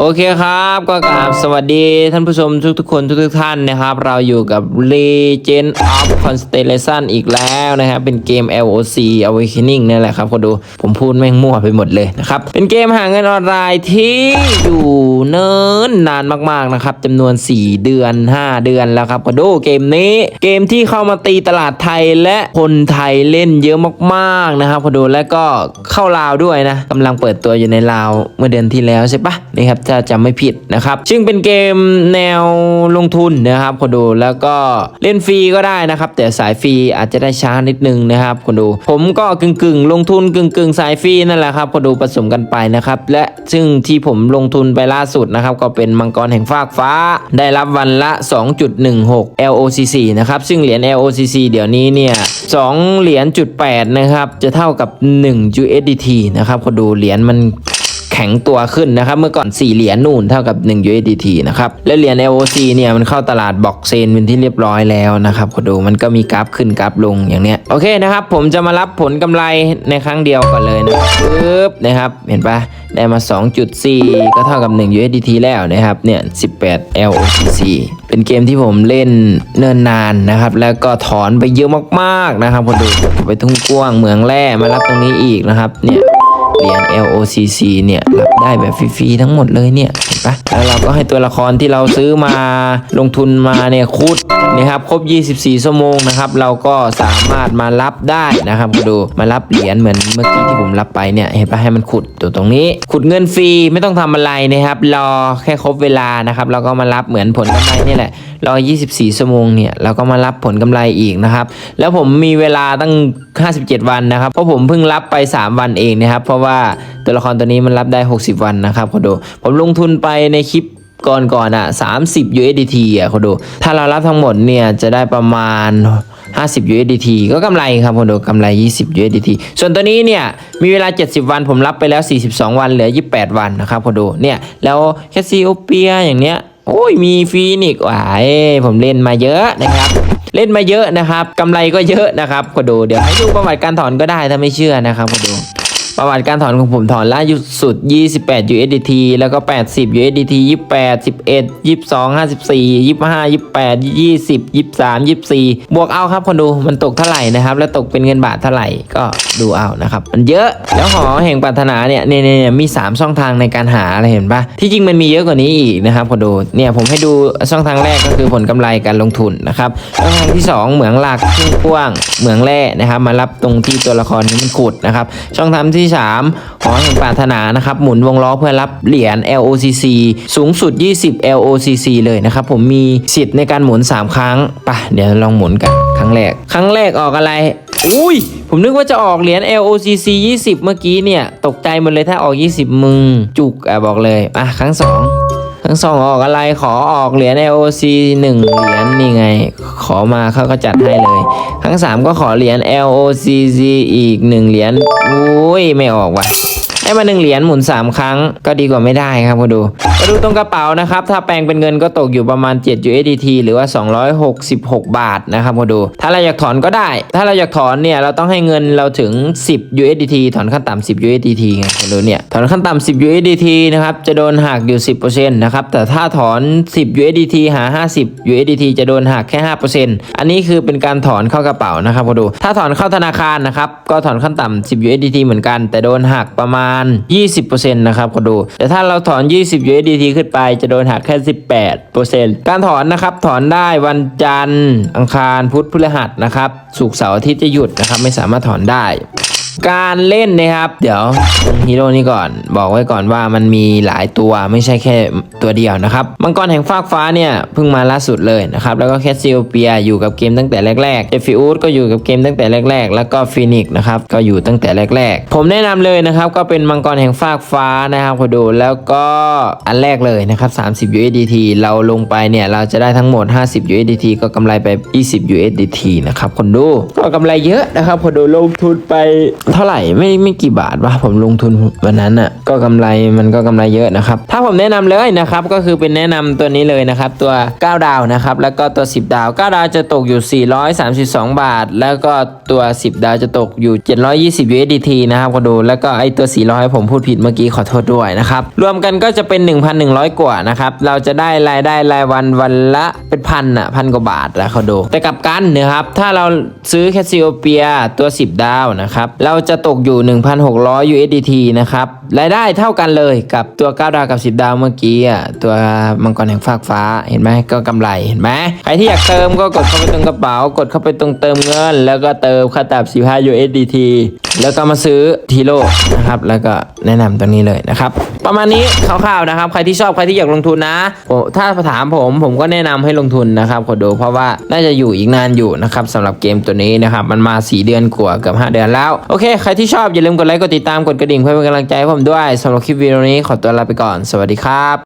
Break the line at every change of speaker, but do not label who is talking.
โอเคครับก็กราบสวัสดีท่านผู้ชมทุกๆคนทุกๆท่านนะครับ เราอยู่กับ Legend of Constellation อีกแล้วนะครับ เป็นเกม LOC Awakening นี่แหละครับคนดูผมพูดแม่งมั่วไปหมดเลยนะครับ เป็นเกมหาเงินออนไลน์ที่อยู่เนิ่นนานมากๆนะครับจำนวน 4 เดือน 5 เดือนแล้วครับคนดูเกมนี้ เกมที่เข้ามาตีตลาดไทยและคนไทยเล่นเยอะมากๆนะครับคนดูและก็เข้าลาวด้วยนะกำลังเปิดตัวอยู่ในลาวเมื่อเดือนที่แล้วใช่ปะนี่ครับถ้าจำไม่ผิดนะครับซึ่งเป็นเกมแนวลงทุนนะครับคนดูแล้วก็เล่นฟรีก็ได้นะครับ แต่สายฟรีอาจจะได้ช้านิดนึงนะครับคนดู ผมก็กึ่งกึ่งๆลงทุนกึ่งกึ่งๆสายฟรีนั่นแหละครับคนดูผสมกันไปนะครับและซึ่งที่ผมลงทุนไปล่าสุดนะครับก็เป็นมังกรแห่งฟากฟ้า ได้รับวันละ 2.16 LOCC นะครับซึ่งเหรียญ LOCC เดี๋ยวนี้เนี่ย2เหรียญจุด8นะครับจะเท่ากับ 1 USDT นะครับคนดูเหรียญมัน แข็งตัวขึ้นนะครับ เมื่อก่อน 4 เหรียญนู่นเท่ากับ 1 USDT นะครับ และเหรียญ LOC เนี่ยมันเข้าตลาดบ็อกเซนเป็นที่เรียบร้อยแล้วนะครับขอดูมันก็มีกราฟขึ้นกราฟลงอย่างเนี้ยโอเคนะครับ ผมจะมารับผลกำไรในครั้งเดียวก่อนเลยนะครับปึ๊บนะครับ เห็นปะได้มา 2.4 ก็เท่ากับ 1 USDT แล้วนะครับเนี่ย18 LOCC เป็นเกมที่ผมเล่นเนิ่นนานนะครับ แล้วก็ถอนไปเยอะมากๆนะครับพอดูไปทุ่งกว้างเมืองแร่มารับตรงนี้อีกนะครับเนี่ย เหรียญ LOCC เนี่ยรับได้แบบฟรีๆทั้งหมดเลยเนี่ยเห็นปะแล้วเราก็ให้ตัวละครที่เราซื้อมาลงทุนมาเนี่ยคูด นะครับครบ 24 ชั่วโมงนะครับเราก็สามารถมารับได้นะครับดูมารับเหรียญเหมือนเมื่อกี้ที่ผมรับไปเนี่ยเห็นปะให้มันขุดตัวตรงนี้ ขุดเงินฟรีไม่ต้องทำอะไรนะครับรอแค่ครบเวลานะครับเราก็มารับเหมือนผลกำไรนี่แหละรอ 24 ชั่วโมงเนี่ยเราก็มารับผลกำไรอีกนะครับแล้วผมมีเวลาตั้ง 57 วันนะครับเพราะผมเพิ่งรับไป 3 วันเองนะครับเพราะว่าตัวละครตัวนี้มันรับได้ 60 วันนะครับคุณดูผมลงทุนไปในคลิป ก่อนก่อนอะ30 USDT อะคุณดู ถ้าเรารับทั้งหมดเนี่ยจะได้ประมาณ 50 USDT ก็กำไรครับคุณดูกำไร 20 USDT ส่วนตัวนี้เนี่ยมีเวลา 70 วันผมรับไปแล้ว 42 วันเหลือ 28 วันนะครับคุณดูเนี่ยแล้วแคสซิโอเปียอย่างเนี้ยโอ้ยมีฟีนิกซ์ว่ะเอ้ยผมเล่นมาเยอะนะครับ เล่นมาเยอะนะครับกำไรก็เยอะนะครับก็ดูเดี๋ยวให้ดูประวัติการถอนก็ได้ถ้าไม่เชื่อนะครับก็ดู ประวัติการถอนของผมถอนล่าสุด 28 USDT แล้วก็ 80 USDT 28 11 22 54 25 28 20 23 24 บวกเอาครับคนดูมันตกเท่าไหร่นะครับ แล้วตกเป็นเงินบาทเท่าไหร่ก็ดูเอานะครับ มันเยอะแล้วหอแห่งปรารถนาเนี่ยเนี่ยเนี่ยมี 3 ช่องทางในการหาอะไรเห็นปะที่จริงมันมีเยอะกว่านี้อีกนะครับคนดูเนี่ยผมให้ดูช่องทางแรกก็คือผลกำไรการลงทุนนะครับช่องทางที่ 2 เหมืองหลักทุ่งกว้างเหมืองแร่นะครับมารับตรงที่ตัวละครนี้มันขุดนะครับช่องทางที่3หอแห่งปรารถนานะครับหมุนวงล้อเพื่อรับเหรียญ LOCC สูงสุด 20 LOCC เลยนะครับผมมีสิทธิ์ในการหมุน 3 ครั้งปะเดี๋ยวลองหมุนกันครั้งแรก ครั้งแรกออกอะไรอุ้ย ผมนึกว่าจะออกเหรียญ LOCC 20 เมื่อกี้เนี่ย ตกใจหมดเลยถ้าออก 20 มึง จุกอะบอกเลย อะ ครั้งสอง ทั้งสองออกอะไรขอออกเหรียญ LOC 1เหรียญนี่ไง ขอมาเขาก็จัดให้เลย ทั้ง3ก็ขอเหรียญ LOCC อีก1เหรียญอุ้ยไม่ออกว่ะ ได้มาหนึ่งเหรียญหมุน 3 ครั้ง ก็ดีกว่าไม่ได้ครับมาดูมาดูตรงกระเป๋านะครับ ถ้าแปลงเป็นเงินก็ตกอยู่ประมาณ 7 USDT หรือว่า 266 บาทนะครับมาดู ถ้าเราอยากถอนก็ได้ ถ้าเราอยากถอนเนี่ยเราต้องให้เงินเราถึง 10 USDT ถอนขั้นต่ำ10 USDT ไงมาดูเนี่ยถอนขั้นต่ำ10 USDT นะครับจะโดนหักอยู่ 10%นะครับแต่ถ้าถอน 10 USDT หา 50 USDT จะโดนหักแค่ 5%อันนี้คือเป็นการถอนเข้ากระเป๋านะครับมาดู ถ้าถอนเข้าธนาคารนะครับก็ถอนขั้นต่ำ10 USDT เหมือนกัน แต่โดนหักประมาณ20%นะครับก็ดู แต่ถ้าเราถอน 20 USDT ขึ้นไปจะโดนหักแค่ 18%การถอนนะครับถอนได้วันจันทร์อังคารพุธพฤหัสนะครับศุกร์เสาร์อาทิตย์จะหยุดนะครับไม่สามารถถอนได้ การเล่นนะครับ เดี๋ยวฮีโร่นี่ก่อน บอกไว้ก่อนว่ามันมีหลายตัวไม่ใช่แค่ตัวเดียวนะครับ มังกรแห่งฟากฟ้าเนี่ยเพิ่งมาล่าสุดเลยนะครับ แล้วก็แคสซิโอเปียอยู่กับเกมตั้งแต่แรกๆเอฟิอูดก็อยู่กับเกมตั้งแต่แรก ๆ แล้วก็ฟินิกนะครับก็อยู่ตั้งแต่แรก ๆ ผมแนะนำเลยนะครับก็เป็นมังกรแห่งฟากฟ้านะครับขอดูแล้วก็อันแรกเลยนะครับ 30 USDT เราลงไปเนี่ยเราจะได้ทั้งหมด 50 USDT ก็กำไรไป 20 USDT นะครับคนดูก็กำไรเยอะนะครับคนดูลงทุนไปเท่าไหร่ไม่ไม่กี่บาทวะผมลงทุนวันนั้นอะก็กำไรมันก็กำไรเยอะนะครับถ้าผมแนะนำเลยนะครับก็คือเป็นแนะนำตัวนี้เลยนะครับตัว 9 ดาวนะครับแล้วก็ตัว 10 ดาว 9 ดาวจะตกอยู่ 432 บาท แล้วก็ตัว 10 ดาวจะตกอยู่ 720 USDT นะครับก็ดูแล้วก็ไอตัว 400 ผมพูดผิดเมื่อกี้ขอโทษด้วยนะครับรวมกันก็จะเป็น 1,100 กว่านะครับเราจะได้รายได้รายวันวันละเป็นพันอะพันกว่าบาทแล้วเขาดูแต่กลับกันนะครับถ้าเราซื้อแคสซิโอเปียตัว 10 ดาวนะครับเราจะตกอยู่ 1,600 USDT นะครับรายได้เท่ากันเลยกับตัว 9 ดาวกับ 10 ดาวเมื่อกี้อะตัวมังกรแห่งฟากฟ้าเห็นไหมก็กำไรเห็นไหมใครที่อยากเติมก็กดเข้าไปตรงกระเป๋ากดเข้าไปตรงเติมเงิน แล้วก็เติมค่าตับ15 USDT แล้วก็มาซื้อทีโร่นะครับ แล้วก็แนะนำตรงนี้เลยนะครับ ประมาณนี้คร่าวๆนะครับ ใครที่ชอบใครที่อยากลงทุนนะถ้าถามผมผมก็แนะนำให้ลงทุนนะครับขอดูเพราะว่าน่าจะอยู่อีกนานอยู่นะครับสำหรับเกมตัวนี้นะครับ มันมา 4 เดือนกว่าเกือบ5 เดือนแล้ว โอเค ใครที่ชอบอย่าลืมกดไลค์กดติดตามกดกระดิ่งเพื่อเป็นกำลังใจให้ผมด้วยสำหรับคลิปวิดีโอนี้ขอตัวลาไปก่อน สวัสดีครับ